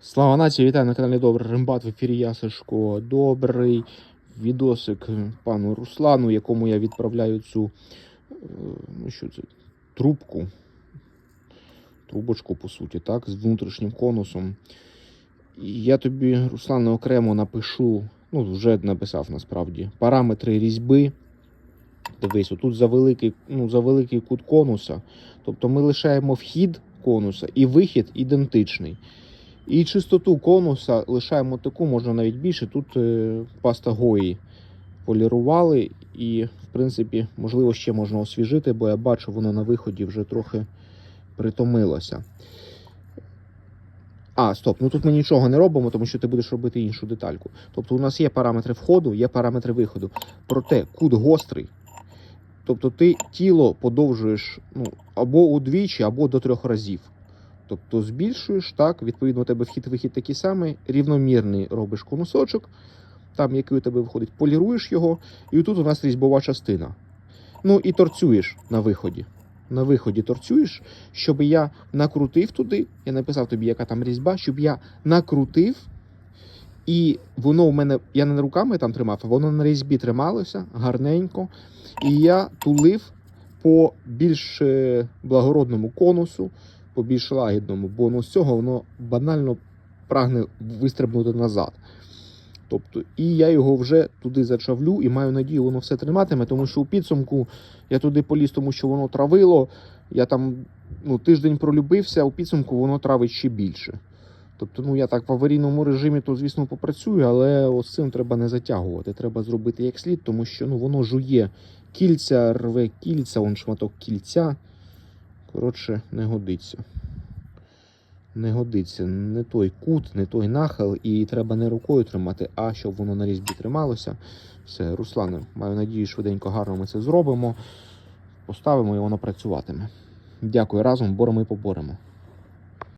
Слава нації, вітаю на каналі Добрий Рембат. В ефірі я. Добрий відосик пану Руслану, якому я відправляю цю е, ну що це, трубку. Трубочку, по суті, так, з внутрішнім конусом. І я тобі, Руслане, окремо напишу, ну, вже написав насправді, параметри різьби. Дивись, отут за великий, ну, за великий кут конуса. Тобто ми лишаємо вхід конуса і вихід ідентичний. І чистоту конуса лишаємо таку, можна навіть більше. Тут е, паста Гої полірували, і, в принципі, можливо, ще можна освіжити, бо я бачу, воно на виході вже трохи притомилося. А, стоп, ну тут ми нічого не робимо, тому що ти будеш робити іншу детальку. Тобто у нас є параметри входу, є параметри виходу. Проте кут гострий. Тобто ти тіло подовжуєш ну, або удвічі, або до трьох разів. Тобто збільшуєш, так, відповідно, у тебе вхід-вихід такий самий, рівномірний робиш конусочок, там, який у тебе виходить, поліруєш його, і тут у нас різьбова частина. Ну і торцюєш на виході. На виході торцюєш, щоб я накрутив туди, я написав тобі, яка там різьба, щоб я накрутив, і воно у мене, я не руками там тримав, а воно на різьбі трималося гарненько. І я тулив по більш е, благородному конусу, по більш лагідному, бо ну, з цього воно банально прагне вистрибнути назад. Тобто, і я його вже туди зачавлю і маю надію, воно все триматиме, тому що у підсумку я туди поліз, тому що воно травило. Я там ну, тиждень пролюбився, а у підсумку воно травить ще більше. Тобто, ну я так в аварійному режимі, то звісно попрацюю, але ось цим треба не затягувати. Треба зробити як слід, тому що ну, воно жує кільця, рве кільця, он шматок кільця. Коротше, не годиться. Не годиться. Не той кут, не той нахил, і треба не рукою тримати, а щоб воно на різьбі трималося. Все, Руслане, маю надію, швиденько гарно ми це зробимо. Поставимо і воно працюватиме. Дякую разом, боремо і поборемо.